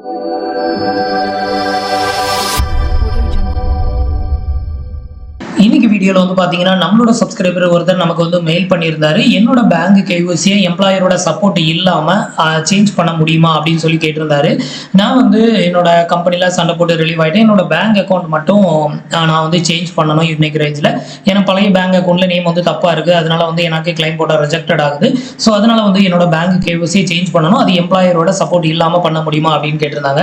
Thank you. இன்னைக்கு வீடியோவில் வந்து பார்த்தீங்கன்னா நம்மளோட சப்ஸ்கிரைபர் ஒருத்தர் நமக்கு வந்து மெயில் பண்ணியிருந்தாரு. என்னோட பேங்க் கேவிசியை எம்ப்ளாயரோட சப்போர்ட் இல்லாமல் சேஞ்ச் பண்ண முடியுமா அப்படின்னு சொல்லி கேட்டிருந்தாரு. நான் வந்து என்னோட கம்பெனியில் சண்டை போட்டு ரிலீவ் ஆகிட்டேன் என்னோட பேங்க் அக்கௌண்ட் மட்டும் நான் வந்து சேஞ்ச் பண்ணணும் இன்னைக்கு ரேஞ்சில் ஏன்னா பழைய பேங்க் அக்கௌண்ட்ல நேம் வந்து தப்பாக இருக்குது அதனால வந்து எனக்கு கிளைம் போட்ட ரிஜெக்டட் ஆகுது. ஸோ அதனால வந்து என்னோட பேங்க் கேவிசியை சேஞ்ச் பண்ணணும். அது எம்ப்ளாயரோட சப்போர்ட் இல்லாமல் பண்ண முடியுமா அப்படின்னு கேட்டிருந்தாங்க.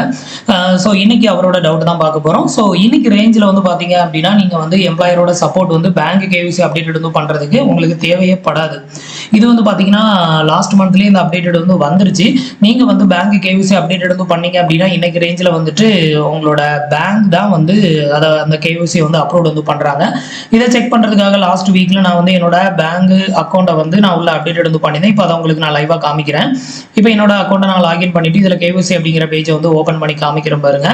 ஸோ இன்னைக்கு அவரோட டவுட் தான் பார்க்க போகிறோம் ஸோ இன்னைக்கு ரேஞ்சில் வந்து பார்த்தீங்க அப்படின்னா நீங்கள் வந்து எம்ப்ளாயரோட சப்போர்ட் வந்து பேங்க் கேவிசி அப்டேட்டட் வந்து பண்ணுறதுக்கு உங்களுக்கு தேவையே படாது. இது வந்து பார்த்தீங்கன்னா லாஸ்ட் மந்த்லேயே இந்த அப்டேட்டட் வந்து வந்துருச்சு. நீங்கள் வந்து பேங்க் கேவிசி அப்டேட்டட் வந்து பண்ணீங்க அப்படின்னா இன்னைக்கு ரேஞ்சில் வந்துட்டு உங்களோட பேங்க் தான் வந்து அதை அந்த கேவிசி வந்து அப்லோட் வந்து பண்ணுறாங்க இதை செக் பண்ணுறதுக்காக லாஸ்ட் வீக்கில் நான் வந்து என்னோட பேங்க் அக்கௌண்ட்டை வந்து நான் உள்ள அப்டேட்டட் வந்து பண்ணியிருந்தேன். இப்போ அதை உங்களுக்கு நான் லைவாக காமிக்கிறேன். இப்போ என்னோட அக்கௌண்ட்டை நான் லாகின் பண்ணிட்டு இதில் கேவிசி அப்படிங்கிற பேஜை வந்து ஓப்பன் பண்ணி காமிக்கிறேன் பாருங்க.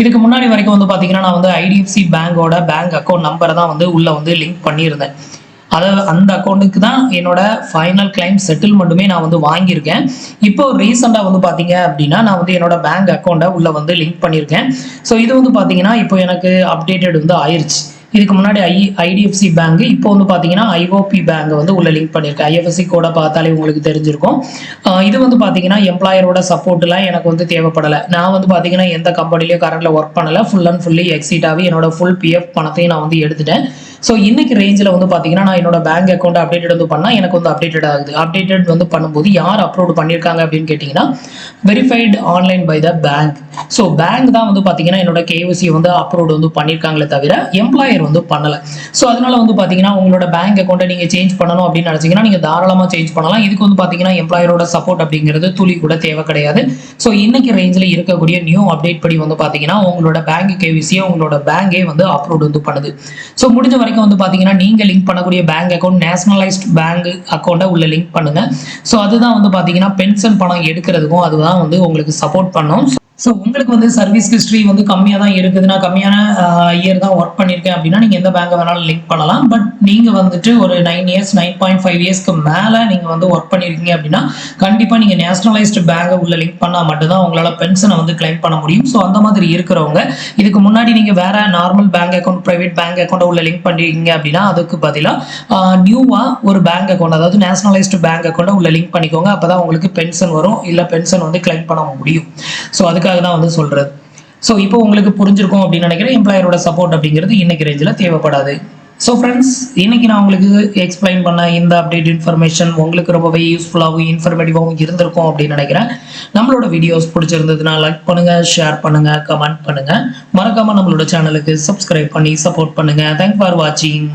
இதுக்கு முன்னாடி வரைக்கும் வந்து பார்த்தீங்கன்னா நான் வந்து ஐடிஎஃப்சி பேங்கோட பேங்க் அக்கௌண்ட் நம்பரை தான் வந்து உள்ள வந்து லிங்க் பண்ணியிருந்தேன். அதை அந்த அக்கௌண்ட்டுக்கு தான் என்னோட ஃபைனல் கிளைம் செட்டில்மெண்ட்டுமே நான் வந்து வாங்கியிருக்கேன். இப்போ ரீசெண்டாக வந்து பார்த்தீங்க அப்படின்னா நான் வந்து என்னோட பேங்க் அக்கௌண்ட்டை உள்ள வந்து லிங்க் பண்ணியிருக்கேன். ஸோ இது வந்து பார்த்தீங்கன்னா இப்போ எனக்கு அப்டேட்டட் வந்து ஆயிருச்சு. இதுக்கு முன்னாடி ஐ ஐடிஎஃப்சி பேங்க் இப்போ வந்து பார்த்தீங்கன்னா ஐஓபி பேங்க் வந்து உள்ள லிங்க் பண்ணியிருக்கேன் ஐஎஃப்எஸ்சி கோட பார்த்தாலே உங்களுக்கு தெரிஞ்சிருக்கும். இது வந்து பார்த்தீங்கன்னா எம்ப்ளாயரோட சப்போர்ட்லாம் எனக்கு வந்து தேவைப்படலை. நான் வந்து பார்த்தீங்கன்னா எந்த கம்பெனிலையும் கரண்டில் ஒர்க் பண்ணலை. ஃபுல் அண்ட் ஃபுல்லி எக்ஸிட்டாகவே என்னோட ஃபுல் பிஎஃப் பணத்தையும் நான் வந்து எடுத்துட்டேன். ஸோ இன்னைக்கு ரேஞ்சில் வந்து பார்த்தீங்கன்னா நான் என்னோட பேங்க் அக்கௌண்ட் அப்டேட்டட் வந்து பண்ணால் எனக்கு வந்து அப்டேட்டட் ஆகுது. அப்டேட்டட் வந்து பண்ணும்போது யார் அப்லோட் பண்ணியிருக்காங்க அப்படின்னு கேட்டிங்கன்னா verified online by the bank so bank தான் வந்து பார்த்தீங்கன்னா என்னோட கேஒசி வந்து அப்ரோடு வந்து பண்ணியிருக்காங்களே தவிர எம்ப்ளாயர் வந்து பண்ணலை. ஸோ அதனால வந்து பார்த்தீங்கன்னா உங்களோட பேங்க் அக்கௌண்ட்டை நீங்கள் சேஞ்ச் பண்ணணும் அப்படின்னு நினச்சிங்கன்னா நீங்கள் தாராளமாக சேஞ்ச் பண்ணலாம். இதுக்கு வந்து பார்த்தீங்கன்னா எம்ப்ளாயரோட சப்போர்ட் அப்படிங்கிறது துளி கூட தேவை கிடையாது. ஸோ இன்னைக்கு ரேஞ்சில் இருக்கக்கூடிய நியூ அப்டேட் படி வந்து பார்த்தீங்கன்னா உங்களோட பேங்க் கேவிசியை உங்களோட பேங்கே வந்து அப்ரோடு வந்து பண்ணுது. ஸோ முடிஞ்ச வரைக்கும் வந்து பார்த்தீங்கன்னா நீங்கள் லிங்க் பண்ணக்கூடிய பேங்க் அக்கௌண்ட் நேஷனலைஸ்ட் பேங்க் அக்கௌண்ட்டை உள்ள லிங்க் பண்ணுங்க. ஸோ அதுதான் வந்து பார்த்தீங்கன்னா பென்ஷன் பணம் எடுக்கிறதுக்கும் அதுதான் வந்து உங்களுக்கு சப்போர்ட் பண்ணும். ஸோ உங்களுக்கு வந்து சர்வீஸ் ஹிஸ்ட்ரி வந்து கம்மியாக தான் இருக்குது. நான் கம்மியான இயர் தான் ஒர்க் பண்ணியிருக்கேன் அப்படின்னா நீங்கள் எந்த பேங்கை வேணாலும் லிங்க் பண்ணலாம். பட் நீங்கள் வந்துட்டு ஒரு nine years nine point five இயர்ஸ்க்கு மேலே நீங்கள் வந்து ஒர்க் பண்ணியிருக்கீங்க அப்படின்னா கண்டிப்பாக நீங்கள் நேஷனலைஸ்டு பேங்கை உள்ள லிங்க் பண்ணால் மட்டும்தான் உங்களால் பென்ஷனை வந்து கிளைம் பண்ண முடியும். ஸோ அந்த மாதிரி இருக்கிறவங்க இதுக்கு முன்னாடி நீங்கள் வேற normal bank account private bank அக்கௌண்ட்டை உள்ள லிங்க் பண்ணிருக்கீங்க அப்படின்னா அதுக்கு பதிலாக நியூவாக ஒரு பேங்க் அக்கௌண்ட் அதாவது நேஷனலைஸ்டு பேங்க் அக்கௌண்ட்டை உள்ள லிங்க் பண்ணிக்கோங்க. அப்போ தான் உங்களுக்கு பென்ஷன் வரும். இல்லை பென்ஷன் வந்து கிளைம் பண்ண முடியும். ஸோ அதுக்காக தான் வந்து சொல்கிறது ஸோ இப்போ உங்களுக்கு புரிஞ்சிருக்கும் அப்படின்னு நினைக்கிறேன் எம்ப்ளாயரோட சப்போர்ட் அப்படிங்கிறது இன்னைக்கு ரேஞ்சில் தேவைப்படாது. ஸோ ஃப்ரெண்ட்ஸ் இன்னைக்கு நான் உங்களுக்கு எக்ஸ்பிளைன் பண்ண இந்த அப்டேட் இன்ஃபர்மேஷன் உங்களுக்கு ரொம்பவே யூஸ்ஃபுல்லாகவும் இன்ஃபர்மேட்டிவாகவும் இருந்திருக்கும் அப்படின்னு நினைக்கிறேன். நம்மளோட வீடியோஸ் பிடிச்சிருந்ததுன்னா லைக் பண்ணுங்க ஷேர் பண்ணுங்க கமெண்ட் பண்ணுங்க. மறக்காம நம்மளோட சேனலுக்கு சப்ஸ்கிரைப் பண்ணி சப்போர்ட் பண்ணுங்க. தேங்க் ஃபார் வாட்சிங்